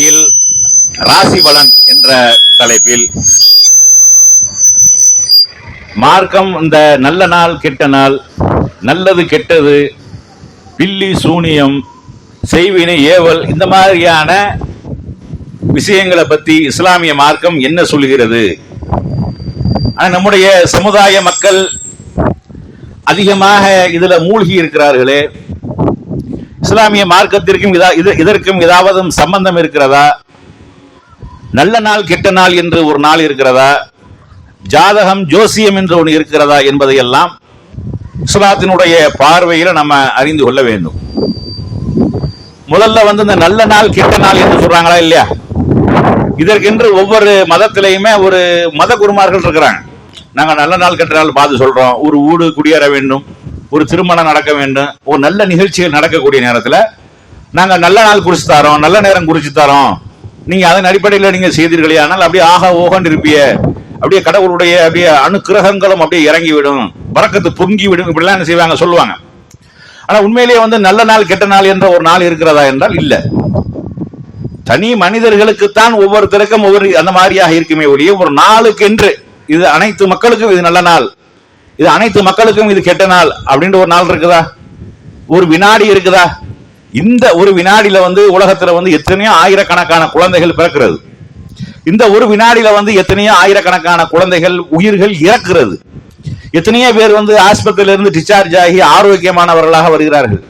நிலையில் ராசி பலன் என்ற தலைப்பில் மார்க்கம் இந்த நல்ல நாள் கெட்ட நாள் நல்லது கெட்டது பில்லி சூனியம் செய்வினை ஏவல் இந்த மாதிரியான விஷயங்களை பத்தி இஸ்லாமிய மார்க்கம் என்ன சொல்கிறது நம்முடைய சமுதாய மக்கள் அதிகமாக இதுல மூழ்கி இருக்கிறார்களே. இஸ்லாமிய மார்க்கத்திற்கும் இதா- இது- இதற்கும் ஏதாவது சம்பந்தம் இருக்கிறதா? நல்ல நாள் கெட்ட நாள் என்று ஒரு நாள் இருக்கிறதா? ஜாதகம் ஜோசியம் என்று ஒன்று இருக்கிறதா என்பதையெல்லாம் இஸ்லாத்தினுடைய பார்வையில் நம்ம அறிந்து கொள்ள வேண்டும். முதல்ல வந்து இந்த நல்ல நாள் கெட்ட நாள் என்று சொல்றாங்களா இல்லையா? இதற்கென்று ஒவ்வொரு மதத்திலையுமே ஒரு மத குருமார்கள் இருக்கிறாங்க. நாங்கள் நல்ல நாள் கெட்ட நாள் பார்த்து சொல்றோம். ஒரு ஊடு குடியேற வேண்டும். ஒரு திருமணம் நடக்க வேண்டும். ஒரு நல்ல நிகழ்ச்சிகள் நடக்கக்கூடிய நேரத்தில் நாங்கள் நல்ல நாள் குறிச்சு தரோம் நல்ல நேரம் குறிச்சு தரோம். நீங்க அதன் அடிப்படையில் நீங்க செய்தீர்களே ஆனால் அப்படியே ஆக ஓகன் இருப்பிய. அப்படியே கடவுளுடைய அப்படியே அணுக்கிரகங்களும் அப்படியே இறங்கி விடும் பறக்கத்து பொங்கி விடும் இப்படிலாம் என்ன செய்வாங்க? சொல்லுவாங்க. ஆனா உண்மையிலேயே வந்து நல்ல நாள் கெட்ட நாள் என்ற ஒரு நாள் இருக்கிறதா என்றால் இல்லை. தனி மனிதர்களுக்குத்தான் ஒவ்வொருத்தருக்கும் ஒவ்வொரு அந்த மாதிரியாக இருக்குமே ஒழிய ஒரு நாளுக்கு என்று இது அனைத்து மக்களுக்கும் இது நல்ல நாள். இது அனைத்து மக்களுக்கும் இது கெட்ட நாள் அப்படின்ற ஒரு நாள் இருக்குதா? ஒரு வினாடி இருக்குதா? இந்த ஒரு வினாடியில வந்து உலகத்துல வந்து எத்தனையோ ஆயிரக்கணக்கான குழந்தைகள் பிறக்கிறது. இந்த ஒரு வினாடியில வந்து எத்தனையோ ஆயிரக்கணக்கான குழந்தைகள் உயிர்கள் இறக்கிறது. எத்தனையோ பேர் வந்து ஆஸ்பத்திரியில இருந்து டிஸ்சார்ஜ் ஆகி ஆரோக்கியமானவர்களாக வருகிறார்கள்.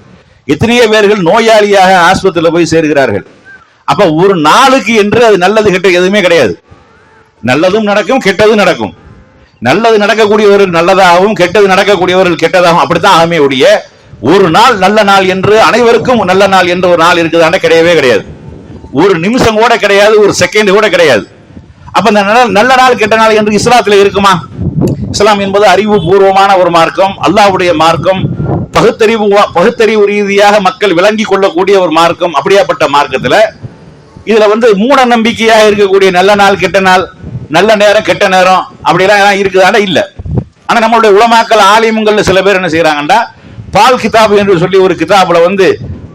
எத்தனையோ பேர்கள் நோயாளியாக ஆஸ்பத்திரியில போய் சேர்கிறார்கள். அப்ப ஒரு நாளுக்கு என்று அது நல்லது கெட்ட எதுவுமே கிடையாது. நல்லதும் நடக்கும் கெட்டதும் நடக்கும். நல்லது நடக்கக்கூடியவர்கள் நல்லதாகவும் கெட்டது நடக்கக்கூடியவர்கள் கெட்டதாகவும் அப்படித்தான் ஆகுமே ஒழிய ஒரு நாள் நல்ல நாள் என்று அனைவருக்கும் நல்ல நாள் என்று ஒரு நாள் இருக்குதாண்ட கிடையவே கிடையாது. ஒரு நிமிஷம் கூட கிடையாது ஒரு செகண்ட் கூட கிடையாது. அப்ப இந்த நல்ல- நாள் கெட்ட நாள் என்று இஸ்லாத்துல இருக்குமா? இஸ்லாம் என்பது அறிவு பூர்வமான ஒரு மார்க்கம் அல்லாஹ்வுடைய மார்க்கம் பகுத்தறிவு பகுத்தறிவு ரீதியாக மக்கள் விளங்கி கொள்ளக்கூடிய ஒரு மார்க்கம் அப்படியாப்பட்ட மார்க்கத்துல இதுல வந்து மூட நம்பிக்கையாக இருக்கக்கூடிய நல்ல நாள் கெட்ட நாள் நல்ல நேரம் கெட்ட நேரம் அப்படிலாம் இருக்குதாண்டா? இல்ல. ஆனா நம்மளுடைய உலமாக்கல் ஆலிமுங்கள்ல சில பேர் என்ன செய்யறாங்கன்னா பால் கிதாப் என்று சொல்லி ஒரு கிதாபுல வந்து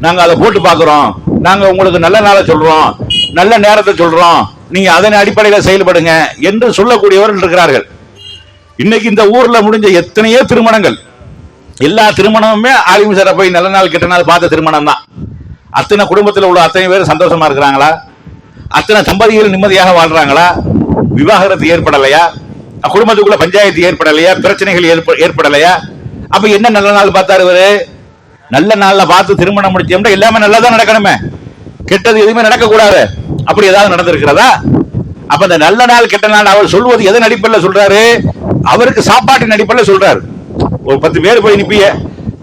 நாங்க அதை போட்டு பார்க்குறோம். நாங்க உங்களுக்கு நல்ல நாளை சொல்றோம். நல்ல நேரத்தை சொல்றோம். நீங்க அதன் அடிப்படையில செயல்படுங்க என்று சொல்லக்கூடியவர்கள் இருக்கிறார்கள். இன்னைக்கு இந்த ஊர்ல முடிஞ்ச எத்தனையோ திருமணங்கள். எல்லா திருமணமுமே ஆலிம் சாரை போய் நல்ல நாள் கெட்ட நாள் பார்த்த திருமணம் தான். அத்தனை குடும்பத்தில் உள்ள அத்தனை பேர் சந்தோஷமா இருக்கிறாங்களா? அத்தனை தம்பதிகள் நிம்மதியாக வாழ்றாங்களா? விவாகரத்து ஏற்படலையா? குடும்பத்துக்குள்ள பஞ்சாயத்து ஏற்படலையா? பிரச்சனைகள் ஏற்படலையா? அப்ப என்ன நல்ல நாள் பார்த்தாரு இவரு? நல்ல நாள்ல பார்த்து திருமணம் முடிச்சோம்னா எல்லாமே நல்லதா நடக்கணுமே. கெட்டது எதுவுமே நடக்க கூடாது அப்படி ஏதாவது நடந்திருக்கிறதா? அப்ப இந்த நல்ல நாள் கெட்ட நாள் அவர் சொல்வது எதை நடிப்பில் சொல்றாரு? அவருக்கு சாப்பாட்டு நடிப்பில் சொல்றாரு. ஒரு பத்து பேர் போய் நிப்பிய.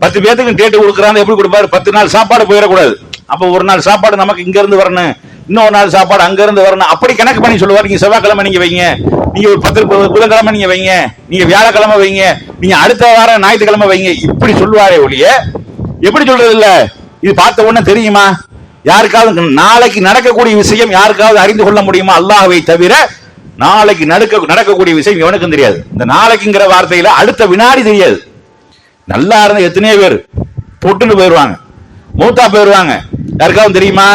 பத்து பேத்துக்கு டேட்டு கொடுக்குறாங்க எப்படி கொடுப்பாரு? பத்து நாள் சாப்பாடு போயிடக்கூடாது. அப்ப ஒரு நாள் சாப்பாடு நமக்கு இங்க இருந்து வரணும். இன்னொரு நாள் சாப்பாடு அங்க இருந்து வரணும். அப்படி கணக்கு பண்ணி சொல்லுவார். நீங்க செவ்வாய்க்கிழமை நீங்க வைங்க. நீங்க ஒரு பத்து புதன்கிழமை நீங்க வைங்க. நீங்க வியாழக்கிழமை வைங்க. நீங்க அடுத்த வாரம் ஞாயிற்றுக்கிழமை வைங்க. இப்படி சொல்லுவாரே ஒழிய எப்படி சொல்றது இல்ல? இது பார்த்த உடனே தெரியுமா? யாருக்காவது நாளைக்கு நடக்கக்கூடிய விஷயம் யாருக்காவது அறிந்து கொள்ள முடியுமா? அல்லாஹவை தவிர நாளைக்கு நடக்க நடக்கக்கூடிய விஷயம் எவனுக்கும் தெரியாது. இந்த நாளைக்குங்கிற வார்த்தையில அடுத்த வினாடி தெரியாது. நல்லா இருந்த எத்தனையோ பேர் பொட்டுன்னு போயிடுவாங்க மூத்தா போயிடுவாங்க யாருக்காவது தெரியுமா?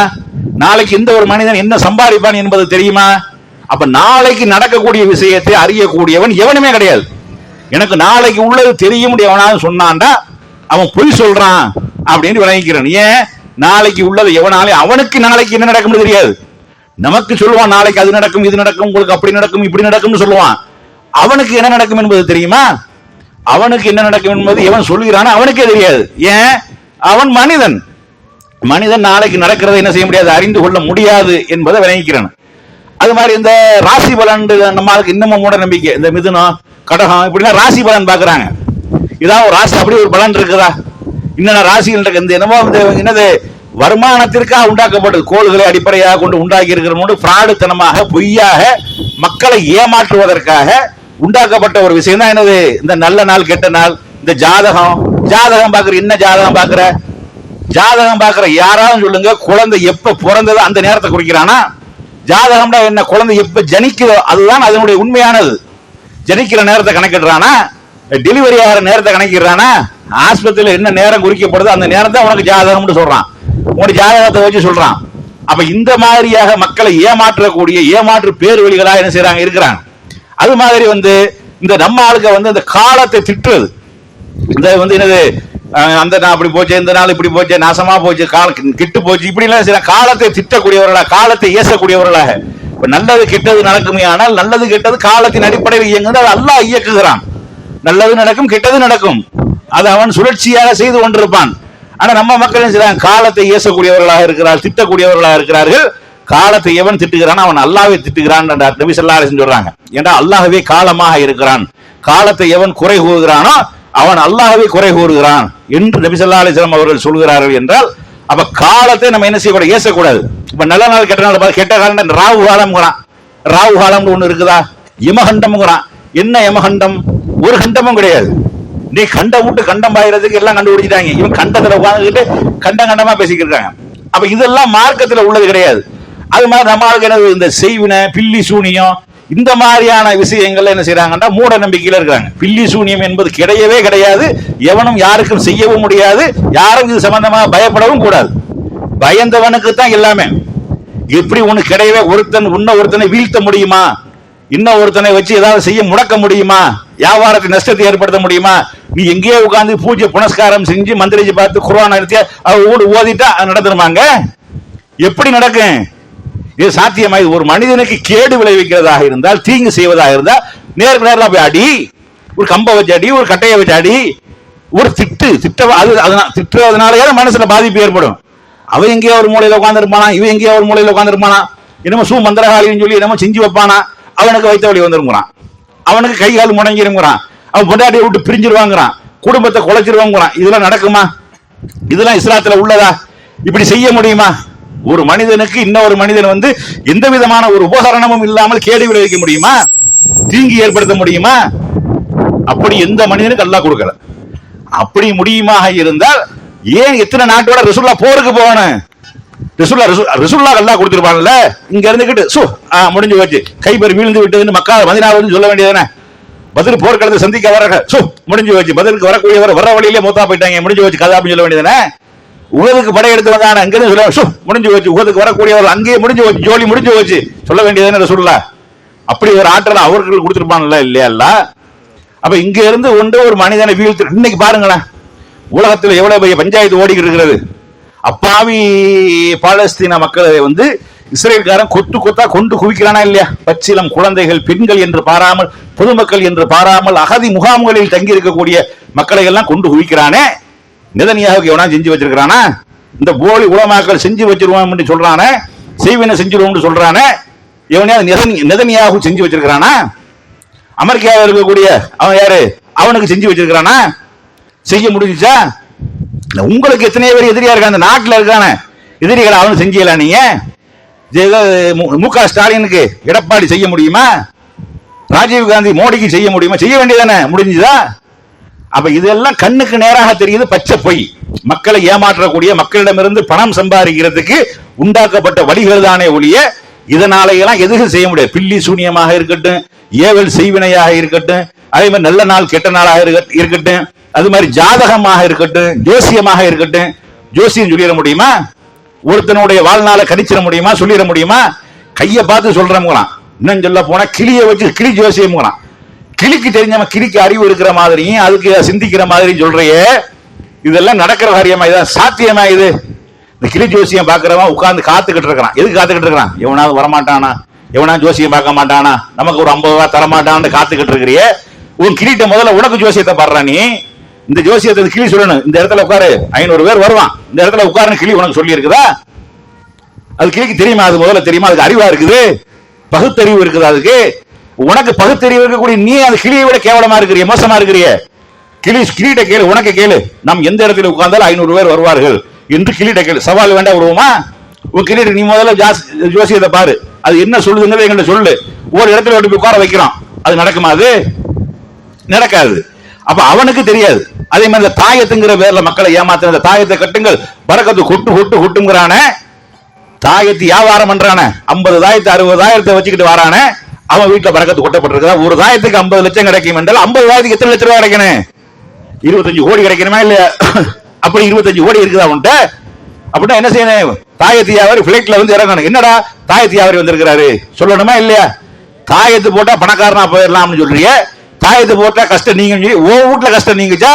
நாளைக்கு இந்த ஒரு மனிதன் என்ன சம்பாதிப்பான் என்பது தெரியுமா? அப்ப நாளைக்கு நடக்கக்கூடிய விஷயத்தை அறியக்கூடியவன் எவனுமே கிடையாது. எனக்கு நாளைக்கு உள்ளது தெரிய எவனாவது சொன்னான்டா அவன் பொய் சொல்றான் அப்படின்னு விளங்கிக்கிறான். ஏன்? நாளைக்கு உள்ளது எவனாலே அவனுக்கு நாளைக்கு என்ன நடக்கும்னு தெரியாது. நமக்கு சொல்லுவான் நாளைக்கு அது நடக்கும் இது நடக்கும் உங்களுக்கு அப்படி நடக்கும் இப்படி நடக்கும்னு சொல்லுவான். அவனுக்கு என்ன நடக்கும் என்பது தெரியுமா? அவனுக்கு என்ன நடக்கும் என்பது எவன் சொல்லுகிறானோ அவனுக்கே தெரியாது. ஏன்? அவன் மனிதன். மனிதன் நாளைக்கு நடக்கிறத என்ன செய்ய முடியாது? அறிந்து கொள்ள முடியாது என்பதை விளங்கிக்கிறான். அது மாதிரி இந்த ராசி பலன் நம்மளுக்கு இன்னமும் மூட நம்பிக்கை. இந்த மிதுனம் கடகம் இப்படிலாம் ராசி பலன் பாக்குறாங்க இதான் ஒரு ராசி அப்படி ஒரு பலன் இருக்குதா? என்னென்ன ராசிகள் இருக்கு இந்த என்னமோ இந்த என்னது வருமானத்திற்காக உண்டாக்கப்பட்டது. கோள்களை அடிப்படையாக கொண்டு உண்டாக்கி இருக்கிற பிராடுத்தனமாக பொய்யாக மக்களை ஏமாற்றுவதற்காக உண்டாக்கப்பட்ட ஒரு விஷயம் தான் என்னது? இந்த நல்ல நாள் கெட்ட நாள் இந்த ஜாதகம். ஜாதகம் பாக்குற என்ன ஜாதகம் பாக்குற ஜாதகம் பாக்குற யாராலும் சொல்லுங்க குழந்தை எப்ப பிறந்ததோ அந்த நேரத்தை குறிக்கிறானா? ஜாதகம்னா என்ன? குழந்தை எப்ப ஜனிக்குதோ அதுதான் அதனுடைய உண்மையானது. ஜனிக்கிற நேரத்தை கணக்கிடுறானா? டெலிவரி ஆகிற நேரத்தை கணக்கிடுறானா? ஆஸ்பத்திரியில என்ன நேரம் குறிக்கப்படுதோ அந்த நேரம் தான் உனக்கு ஜாதகம்னு சொல்றான். உனக்கு ஜாதகத்தை வச்சு சொல்றான். அப்ப இந்த மாதிரியாக மக்களை ஏமாற்றக்கூடிய ஏமாற்று பேருவழிகளா என்ன செய்கிறாங்க இருக்கிறாங்க. அது மாதிரி வந்து இந்த நம்ம ஆளுக்க வந்து இந்த காலத்தை திட்டுறது. இந்த வந்து என்னது அந்த நாள் அப்படி போச்சு இந்த நாள் இப்படி போச்சு நாசமா போச்சு கால கிட்டு போச்சு. இப்படி எல்லாம் சில காலத்தை திட்டக்கூடியவர்களா காலத்தை ஏசக்கூடியவர்களாக இப்ப நல்லது கெட்டது நடக்குமே ஆனால் நல்லது கெட்டது காலத்தின் அடிப்படையில் இயங்குது அது அல்லாஹ் இயக்குகிறான். நல்லது நடக்கும் கெட்டது நடக்கும். அது அவன் சுழற்சியாக செய்து கொண்டிருப்பான். ஆனா நம்ம மக்களும் சில காலத்தை ஏசக்கூடியவர்களாக இருக்கிறார் திட்டக்கூடியவர்களாக இருக்கிறார்கள். காலத்தை எவன் திட்டுகிறான்? அவன் அல்லாவே திட்டுகிறான் என்ற நபி ஸல்லல்லாஹு சொல்றாங்க. ஏன்னா அல்லாஹவே காலமாக இருக்கிறான். காலத்தை எவன் குறை கூறுகிறானோ அவன் அல்லாஹ்வை குறை கூறுகிறான் என்று நபிசல்லா அலிஸ்லாம் அவர்கள் சொல்கிறார்கள் என்றால் அப்ப காலத்தை நம்ம என்ன செய்யக்கூடாது? ஏசக்கூடாது. இப்ப நல்ல நாள் கெட்ட நாள் கெட்ட காலம் ராவு காலம்ங்கிறான். ராவு காலம்னு ஒண்ணு இருக்குதா? யமகண்டம்ங்கிறான். என்ன யமகண்டம்? ஒரு கண்டமும் கிடையாது. நீ கண்டம் விட்டு கண்டம் பாயிரதுக்கு எல்லாம் கண்டுபிடிச்சிட்டாங்க. இவன் கண்டத்துல உட்காந்துக்கிட்டு கண்ட கண்டமா பேசிக்கிட்டு இருக்காங்க அப்ப இதெல்லாம் மார்க்கத்துல உள்ளது கிடையாது. அது மாதிரி நம்ம ஆளுக்கு என்னது? இந்த செய்வினை பில்லி சூனியம் இந்த மாதிரியான விஷயங்கள்ல என்ன செய்யறாங்கன்னா மூட நம்பிக்கையில இருக்கிறாங்க பில்லி சூனியம் என்பது கிடையவே கிடையாது. எவனும் யாருக்கும் செய்யவும் முடியாது. யாரும் இது சம்பந்தமா பயப்படவும் கூடாது. பயந்தவனுக்கு தான் எல்லாமே. எப்படி உனக்கு கிடையவே ஒருத்தன் உன்ன ஒருத்தனை வீழ்த்த முடியுமா? இன்னும் ஒருத்தனை வச்சு ஏதாவது செய்ய முடக்க முடியுமா? வியாபாரத்தை நஷ்டத்தை ஏற்படுத்த முடியுமா? நீ எங்கேயோ உட்காந்து பூஜை புனஸ்காரம் செஞ்சு மந்திரிச்சு பார்த்து குர்ஆன் எடுத்து அவ ஊடு ஓதிட்டா நடந்துருமாங்க? எப்படி நடக்கும்? இது சாத்தியமாய் ஒரு மனிதனுக்கு கேடு விளைவிக்கிறதாக இருந்தால் தீங்கு செய்வதாக இருந்தால் நேருக்கு நேரில் போய் அடி. ஒரு கம்பை வச்சு அடி ஒரு கட்டையை வச்சு அடி. ஒரு திட்டு திட்ட அது அதனால திட்டுறதுனாலயே மனசுல பாதிப்பு ஏற்படும். அவன் எங்கேயோ ஒரு மூலையில உட்காந்துருப்பானா இவன் எங்கேயோ ஒரு மூலையில உட்காந்துருப்பானா என்னமோ சூ மந்திரகாளின்னு சொல்லி என்னமோ செஞ்சு வைப்பானா? அவனுக்கு வைத்த வழி வந்துருங்கிறான். அவனுக்கு கை கால் முடங்கிருங்கிறான். அவன் பொண்டாட்டியை விட்டு பிரிஞ்சிருவாங்கிறான். குடும்பத்தை குலைச்சிருவாங்கிறான். இதெல்லாம் நடக்குமா? இதெல்லாம் இஸ்லாத்துல உள்ளதா? இப்படி செய்ய முடியுமா? ஒரு மனிதனுக்கு இன்னொரு மனிதன் வந்து எந்த விதமான ஒரு உபகரணமும் இல்லாமல் கேடு விளைவிக்க முடியுமா? தீங்கு ஏற்படுத்த முடியுமா? அப்படி எந்த மனிதனுக்கு அல்லா கொடுக்கல. அப்படி முடியுமாக இருந்தால் ஏன் எத்தனை நாட்டோட ரிசுல்லா போருக்கு போகணும்? ரிசுல்லா ரிசுல்லா அல்லா கொடுத்துருப்பாங்கல்ல? இங்க இருந்துகிட்டு சு ஆ, முடிஞ்சு போச்சு. கைப்பறி வீழ்ந்து விட்டதுன்னு மக்கள் மதினாவது சொல்ல வேண்டியதானே பதில் போர்க்களத்தை சந்திக்க வர சு முடிஞ்சு போச்சு. பதிலுக்கு வரக்கூடியவர் வர வழியிலே மூத்தா போயிட்டாங்க முடிஞ்சு போச்சு. கதை அப்படின்னு சொல்ல வேண்டியதானே உகதுக்கு படையெடுத்து வந்தான அங்கிருந்து சொல்ல முடிஞ்சு போச்சு உகதுக்கு வரக்கூடியவர் அங்கேயே முடிஞ்சு போச்சு ஜோலி முடிஞ்சு போச்சு. சொல்ல வேண்டியதானே ரசூல்லா அப்படி ஒரு ஆற்றல் அவர்கள் கொடுத்துருப்பான்ல இல்லையா அப்ப இங்க இருந்து ஒன்று ஒரு மனிதனை வீழ்த்து இன்னைக்கு பாருங்களேன் உலகத்தில் எவ்வளவு பெரிய பஞ்சாயத்து ஓடிக்கிட்டு இருக்கிறது. அப்பாவி பாலஸ்தீன மக்களை வந்து இஸ்ரேல்காரன் கொத்து கொத்தா கொண்டு குவிக்கிறானா இல்லையா? பச்சிலம் குழந்தைகள் பெண்கள் என்று பாராமல் பொதுமக்கள் என்று பாராமல் அகதி முகாம்களில் தங்கி இருக்கக்கூடிய மக்களை எல்லாம் கொண்டு குவிக்கிறானே. நிதனியாக எவனா செஞ்சு வச்சிருக்கிறானா? இந்த போலி உலமாக்கள் செஞ்சு வச்சிருவான் சொல்றானே செய்வினை செஞ்சிருவோம்னு சொல்றானே எவனையாவது நிதனி நிதனியாக செஞ்சு வச்சிருக்கிறானா? அமெரிக்காவில் இருக்கக்கூடிய அவன் யாரு? அவனுக்கு செஞ்சு வச்சிருக்கிறானா? செய்ய முடிஞ்சுச்சா? உங்களுக்கு எத்தனை பேர் எதிரியா இருக்கான் அந்த நாட்டில் இருக்கானே. எதிரிகளை அவனு செஞ்சல நீங்க? மு- மு க ஸ்டாலினுக்கு எடப்பாடி செய்ய முடியுமா? ராஜீவ் காந்தி மோடிக்கு செய்ய முடியுமா? செய்ய வேண்டியதானே முடிஞ்சுதா? அப்ப இதெல்லாம் கண்ணுக்கு நேராக தெரியுது பச்சை பொய். மக்களை ஏமாற்றக்கூடிய மக்களிடமிருந்து பணம் சம்பாதிக்கிறதுக்கு உண்டாக்கப்பட்ட வழிகள் தானே ஒழிய இதனால எல்லாம் எதுவும் செய்ய முடியாது? பில்லி சூனியமாக இருக்கட்டும் ஏவல் செய்வினையாக இருக்கட்டும் அதே மாதிரி நல்ல நாள் கெட்ட நாளாக இருக்கட்டும் அது மாதிரி ஜாதகமாக இருக்கட்டும் ஜோசியமாக இருக்கட்டும் ஜோசியம் சொல்லிட முடியுமா? ஒருத்தனுடைய வாழ்நாளை கணிச்சிட முடியுமா? சொல்லிட முடியுமா? கையை பார்த்து சொல்றவங்களாம். இன்னும் சொல்ல போனா கிளியை வச்சு கிளி ஜோசியம்ங்கிறான் கிளிக்கு தெரிஞ்சவன் கிளிக்கு அறிவு இருக்கிற மாதிரியும் அதுக்கு சிந்திக்கிற மாதிரியும் சொல்றியே. இதெல்லாம் நடக்கிற காரியமா இதான் சாத்தியமா இது? இந்த கிளி ஜோசியம் பாக்குறவன் உட்கார்ந்து காத்துக்கிட்டு இருக்கிறான். எதுக்கு காத்துக்கிட்டு இருக்கிறான்? எவனாவது வரமாட்டானா? எவனா ஜோசியம் பார்க்க மாட்டானா? நமக்கு ஒரு ஐம்பது ரூபா தரமாட்டான்னு காத்துக்கிட்டு இருக்கிறியே. உன் கிளிட்ட முதல்ல உனக்கு ஜோசியத்தை பாடுறா நீ. இந்த ஜோசியத்தை கிளி சொல்லணும். இந்த இடத்துல உட்காரு. ஐநூறு பேர் வருவான். இந்த இடத்துல உட்காருன்னு கிளி உனக்கு சொல்லி இருக்குதா அது கிளிக்கு தெரியுமா? அது முதல்ல தெரியுமா? அதுக்கு அறிவா இருக்குது. பகுத்தறிவு இருக்குது அதுக்கு. உனக்கு பகுத்தறிவு இருக்கக்கூடிய நீ அந்த கிளியை விட கேவலமா இருக்கிறிய மோசமா இருக்கிறிய. கிளி கிளியிட்ட கேளு உனக்கு கேளு. நாம் எந்த இடத்துல உட்கார்ந்தாலும் ஐநூறு பேர் வருவார்கள். என்று கிளியிட்ட கேளு. சவால் வேண்டாம் விடுவோமா? உன் கிளீட்ட நீ முதல்ல ஜோசியத்தை பாரு. அது என்ன சொல்லுதுங்கிறத எங்கிட்ட சொல்லு. ஒரு இடத்துல கொண்டு உட்கார வைக்கிறோம் அது நடக்குமா அது? நடக்காது. அப்ப அவனுக்கு தெரியாது. அதே மாதிரி இந்த தாயத்துங்கிற பேர்ல மக்களை ஏமாத்துற இந்த தாயத்தை கட்டுங்கள். பறக்கத்து கொட்டு கொட்டு கொட்டுங்கிறான. தாயத்து வியாபாரம் பண்றான. ஐம்பது தாயத்து அறுபதாயிரத்தை வச்சுக்கிட்டு வரானே. அவன் வீட்டுல பறக்கத்து கொட்டப்பட்டிருக்கா ஒரு தாயத்துக்கு ஐம்பது லட்சம் கிடைக்கும் என்றால் ஐம்பது தாயத்துக்கு எத்தனை லட்சம் ரூபாய் கிடைக்கணும்? இருபத்தஞ்சு கோடி கிடைக்கணுமா இல்ல அப்படி இருபத்தஞ்சு கோடி இருக்குதா உன்ட்ட அப்படின்னா என்ன செய்யணும்? தாயத்து வியாபாரி பிளைட்ல வந்து இறங்கணும். என்னடா தாயத்து வியாபாரி வந்திருக்கிறாரு? சொல்லணுமா இல்லையா? தாயத்து போட்டா பணக்காரனா போயிடலாம்னு சொல்றிய. தாயத்து போட்டா கஷ்டம் நீங்க சொல்லி ஓ வீட்டுல கஷ்டம் நீங்கச்சா?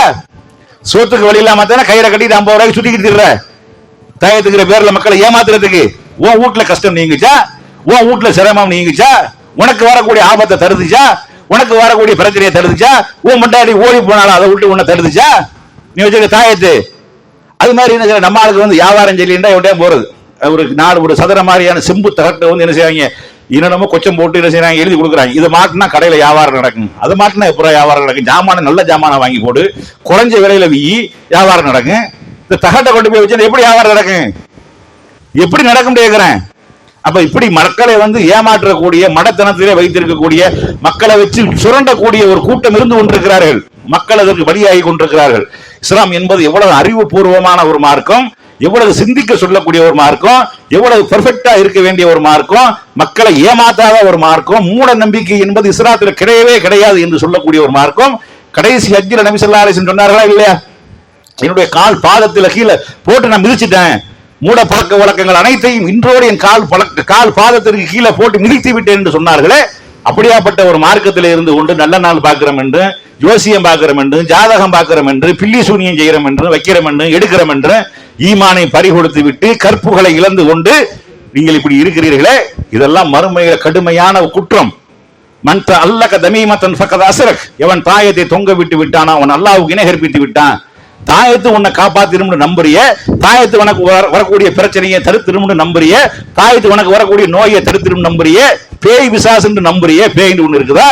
சோத்துக்கு வழி இல்லாம தானே கயிறை கட்டிட்டு ஐம்பது ரூபாய்க்கு சுத்திக்கிட்டு திரிற. தாயத்துக்கிற பேர்ல மக்களை ஏமாத்துறதுக்கு உன் வீட்டுல கஷ்டம் நீங்கச்சா? உன் வீட்டுல சிரமம் நீங்கச்சா? உனக்கு வரக்கூடிய ஆபத்தை தருதுச்சா உனக்கு வரக்கூடிய பிரச்சனையை தருதுச்சா உன் முண்டாடி ஓடி போனாலும் அதை விட்டு உன்னை தருதுச்சா நீ வச்சுக்க தாயத்து. அது மாதிரி என்ன நம்ம ஆளுக்கு வந்து வியாபாரம் சொல்லிண்டா எவ்வளோ போறது? ஒரு நாலு ஒரு சதுர மாதிரியான செம்பு தகட்டை வந்து என்ன செய்வாங்க என்னென்னமோ கொச்சம் போட்டு என்ன செய்யறாங்க எழுதி கொடுக்குறாங்க. இதை மாட்டினா கடையில் வியாபாரம் நடக்கும். அது மாட்டினா எப்போ வியாபாரம் நடக்கும்? ஜாமான நல்ல ஜாமான வாங்கி போடு. குறைஞ்ச விலையில வீ வியாபாரம் நடக்கும். இந்த தகட்டை கொண்டு போய் வச்சு எப்படி வியாபாரம் நடக்கும்? எப்படி நடக்கும் கேட்குறேன் அப்ப இப்படி மக்களை வந்து ஏமாற்றக்கூடிய மடத்தனத்திலே வைத்திருக்கக்கூடிய மக்களை வச்சு சுரண்டக்கூடிய ஒரு கூட்டம் இருந்து கொண்டிருக்கிறார்கள். மக்கள் அதற்கு வழியாகி கொண்டிருக்கிறார்கள். இஸ்லாம் என்பது எவ்வளவு அறிவுபூர்வமான ஒரு மார்க்கம் எவ்வளவு சிந்திக்க சொல்லக்கூடிய ஒரு மார்க்கம் எவ்வளவு பெர்ஃபெக்டா இருக்க வேண்டிய ஒரு மார்க்கம் மக்களை ஏமாத்தாத ஒரு மார்க்கம் மூட நம்பிக்கை என்பது இஸ்லாத்தில் கிடையவே கிடையாது என்று சொல்லக்கூடிய ஒரு மார்க்கம். கடைசி ஹஜ்ஜில் நபி ஸல்லல்லாஹு சொன்னார்களா இல்லையா? என்னுடைய கால் பாதத்துல கீழே போட்டு நான் மிதிச்சிட்டேன். மூட பழக்க வழக்கங்கள் அனைத்தையும் இன்றோடு என் கால் பழக்க கால் பாதத்திற்கு கீழே போட்டு மிதித்து விட்டேன் என்று சொன்னார்களே அப்படியாப்பட்ட ஒரு மார்க்கத்தில் இருந்து கொண்டு நல்ல நாள் பார்க்கிறோம் என்று ஜோசியம் பார்க்கிறோம் என்று ஜாதகம் பார்க்கிறோம் என்று பில்லி சூனியம் செய்கிறோம் என்று வைக்கிறோம் என்று எடுக்கிறோம் என்று ஈமானை பறிகொடுத்து விட்டு கற்புகளை இழந்து கொண்டு நீங்கள் இப்படி இருக்கிறீர்களே இதெல்லாம் மறுமையில கடுமையான குற்றம். மன் அல்லக தமீமத்தன் ஃபக்கத் அசரக். எவன் தாயத்தை தொங்க விட்டு விட்டானோ அவன் அல்லாவுக்கு இணை கற்பித்து விட்டான். தாயத்து உன்னை காப்பாத்திரும்னு நம்புறிய தாயத்து உனக்கு வர- வரக்கூடிய பிரச்சனையை தடுத்திரும்னு நம்புறிய தாயத்து உனக்கு வரக்கூடிய நோயை தடுத்திரும் நம்புறிய பேய் விசாசுன்னு நம்புறிய பேய்னு ஒண்ணு இருக்குதா?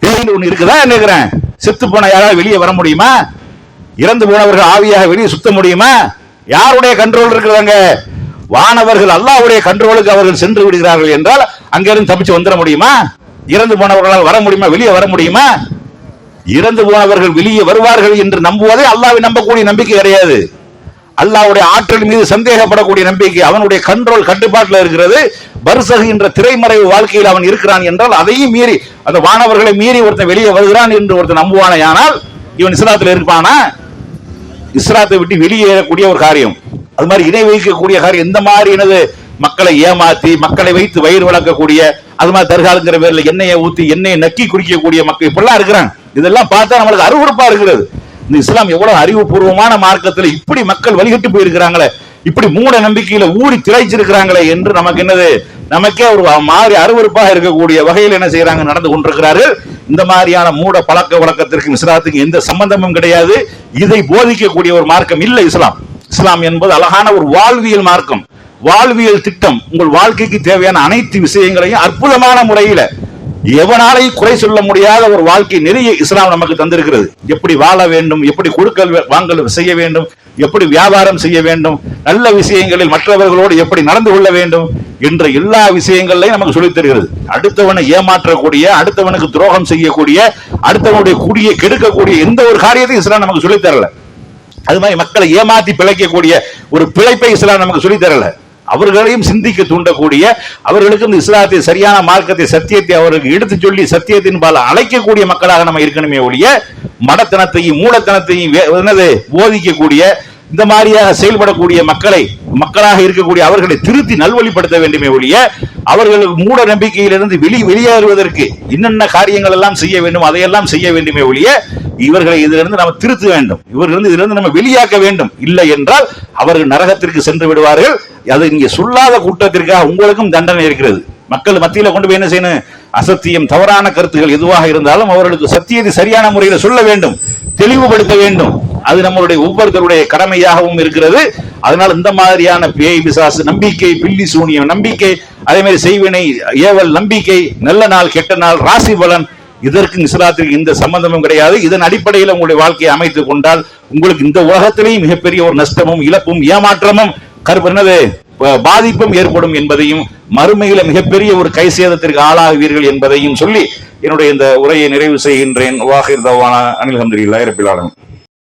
பேய்னு ஒண்ணு இருக்குதா நினைக்கிறேன்? செத்து போன யாராவது வெளியே வர முடியுமா? இறந்து போனவர்கள் ஆவியாக வெளியே சுத்த முடியுமா? யாருடைய கண்ட்ரோல் இருக்கிறாங்க வானவர்கள் அல்லாவுடைய கண்ட்ரோலுக்கு அவர்கள் சென்று விடுகிறார்கள் என்றால் அங்கிருந்து தப்பிச்சு வந்துட முடியுமா? இறந்து போனவர்களால் வர முடியுமா? வெளியே வர முடியுமா? இறந்து போனவர்கள் வெளியே வருவார்கள் என்று நம்புவதே அல்லாவை நம்பக்கூடிய நம்பிக்கை கிடையாது. அல்லாஹ்வுடைய ஆற்றல் மீது சந்தேகப்படக்கூடிய நம்பிக்கை அவனுடைய கண்ட்ரோல் கட்டுப்பாட்டில் இருக்கிறது. பர்சகு என்ற திரைமறைவு வாழ்க்கையில் அவன் இருக்கிறான் என்றால் அதையும் மீறி அந்த வானவர்களை மீறி ஒருத்தன் வெளியே வருகிறான் என்று ஒருத்தன் நம்புவானேயானால் இவன் இஸ்லாத்தில் இருப்பானா? இஸ்லாத்தை விட்டு வெளியேறக்கூடிய ஒரு காரியம். அது மாதிரி இணை வைக்கக்கூடிய காரியம். எந்த மாதிரி எனது மக்களை ஏமாத்தி மக்களை வைத்து வயிறு வளர்க்கக்கூடிய அது மாதிரி தர்காலுங்கிற பேர்ல எண்ணெயை ஊத்தி எண்ணெயை நக்கி குடிக்கக்கூடிய மக்கள் இப்படிலாம் இருக்கிறாங்க. இதெல்லாம் பார்த்தா நம்மளுக்கு அருவருப்பா இருக்கிறது. இந்த இஸ்லாம் எவ்வளவு அறிவுபூர்வமான மார்க்கத்துல இப்படி மக்கள் வழிகட்டு போயிருக்கிறாங்களே இப்படி மூட நம்பிக்கையில ஊறி திளைச்சிருக்கிறாங்களே என்று நமக்கு என்னது? நமக்கே ஒரு மாதிரி அருவருப்பாக இருக்கக்கூடிய வகையில் என்ன செய்யறாங்க நடந்து கொண்டிருக்கிறார்கள். இந்த மாதிரியான மூட பழக்க வழக்கத்திற்கும் இஸ்லாத்துக்கும் எந்த சம்பந்தமும் கிடையாது. இதை போதிக்கக்கூடிய ஒரு மார்க்கம் இல்லை இஸ்லாம். இஸ்லாம் என்பது அழகான ஒரு வாழ்வியல் மார்க்கம். வாழ்வியல் திட்டம். உங்கள் வாழ்க்கைக்கு தேவையான அனைத்து விஷயங்களையும் அற்புதமான முறையில எவனாலையும் குறை சொல்ல முடியாத ஒரு வாழ்க்கை நிறைய இஸ்லாம் நமக்கு தந்திருக்கிறது. எப்படி வாழ வேண்டும் எப்படி கொடுக்கல் வாங்கல் செய்ய வேண்டும் எப்படி வியாபாரம் செய்ய வேண்டும் நல்ல விஷயங்களில் மற்றவர்களோடு எப்படி நடந்து கொள்ள வேண்டும் என்ற எல்லா விஷயங்களையும் நமக்கு சொல்லித் தருகிறது. அடுத்தவனை ஏமாற்றக்கூடிய அடுத்தவனுக்கு துரோகம் செய்யக்கூடிய அடுத்தவனுடைய குடியை கெடுக்கக்கூடிய எந்த ஒரு காரியத்தையும் இஸ்லாம் நமக்கு சொல்லித் தரல. அது மாதிரி மக்களை ஏமாத்தி பிழைக்கக்கூடிய ஒரு பிழைப்பை இஸ்லாம் நமக்கு சொல்லித் தரல. அவர்களையும் சிந்திக்க தூண்டக்கூடிய அவர்களுக்கு இந்த இஸ்லாத்தை சரியான மார்க்கத்தை சத்தியத்தை அவர்களுக்கு எடுத்து சொல்லி சத்தியத்தின் பால அழைக்கக்கூடிய மக்களாக நம்ம இருக்கணுமே ஒழிய மடத்தனத்தையும் மூடத்தனத்தையும் வே- என்னது போதிக்கக்கூடிய இந்த மாதிரியாக செயல்படக்கூடிய மக்களை மக்களாக இருக்கக்கூடிய அவர்களை திருத்தி நல்வழிப்படுத்த வேண்டுமே ஒழிய அவர்களுக்கு மூட நம்பிக்கையிலிருந்து வெளி வெளியேறுவதற்கு என்னென்ன காரியங்கள் எல்லாம் செய்ய வேண்டும் அதையெல்லாம் செய்ய வேண்டுமே ஒழிய இவர்களை இதிலிருந்து நம்ம திருத்த வேண்டும். இவர்களிருந்து இதிலிருந்து நம்ம வெளியாக்க வேண்டும். இல்லை என்றால் அவர்கள் நரகத்திற்கு சென்று விடுவார்கள். அது இங்கே சொல்லாத கூட்டத்திற்காக உங்களுக்கும் தண்டனை இருக்கிறது. மக்கள் மத்தியில் கொண்டு போய் என்ன செய்யணும்? அசத்தியம் தவறான கருத்துகள் எதுவாக இருந்தாலும் அவர்களுக்கு சத்தியத்தை சரியான முறையில் சொல்ல வேண்டும். தெளிவுபடுத்த வேண்டும். அது நம்மளுடைய ஒவ்வொருத்தருடைய கடமையாகவும் இருக்கிறது. அதனால் இந்த மாதிரியான பேய் பிசாசு நம்பிக்கை பில்லி சூனியம் நம்பிக்கை அதே மாதிரி செய்வினை ஏவல் நம்பிக்கை நல்ல நாள் கெட்ட நாள் ராசி பலன் இதற்கு இஸ்லாத்திற்கு இந்த சம்பந்தமும் கிடையாது. இதன் அடிப்படையில் உங்களுடைய வாழ்க்கையை அமைத்துக் கொண்டால் உங்களுக்கு இந்த உலகத்திலேயும் மிகப்பெரிய ஒரு நஷ்டமும் இழப்பும் ஏமாற்றமும் கருப்பு பாதிப்பும் ஏற்படும் என்பதையும் மறுமையில மிகப்பெரிய ஒரு கை சேதத்திற்கு ஆளாகுவீர்கள் என்பதையும் சொல்லி என்னுடைய இந்த உரையை நிறைவு செய்கின்றேன். வாஹிர் தவானா. அனில் ஹந்திரி ரபில்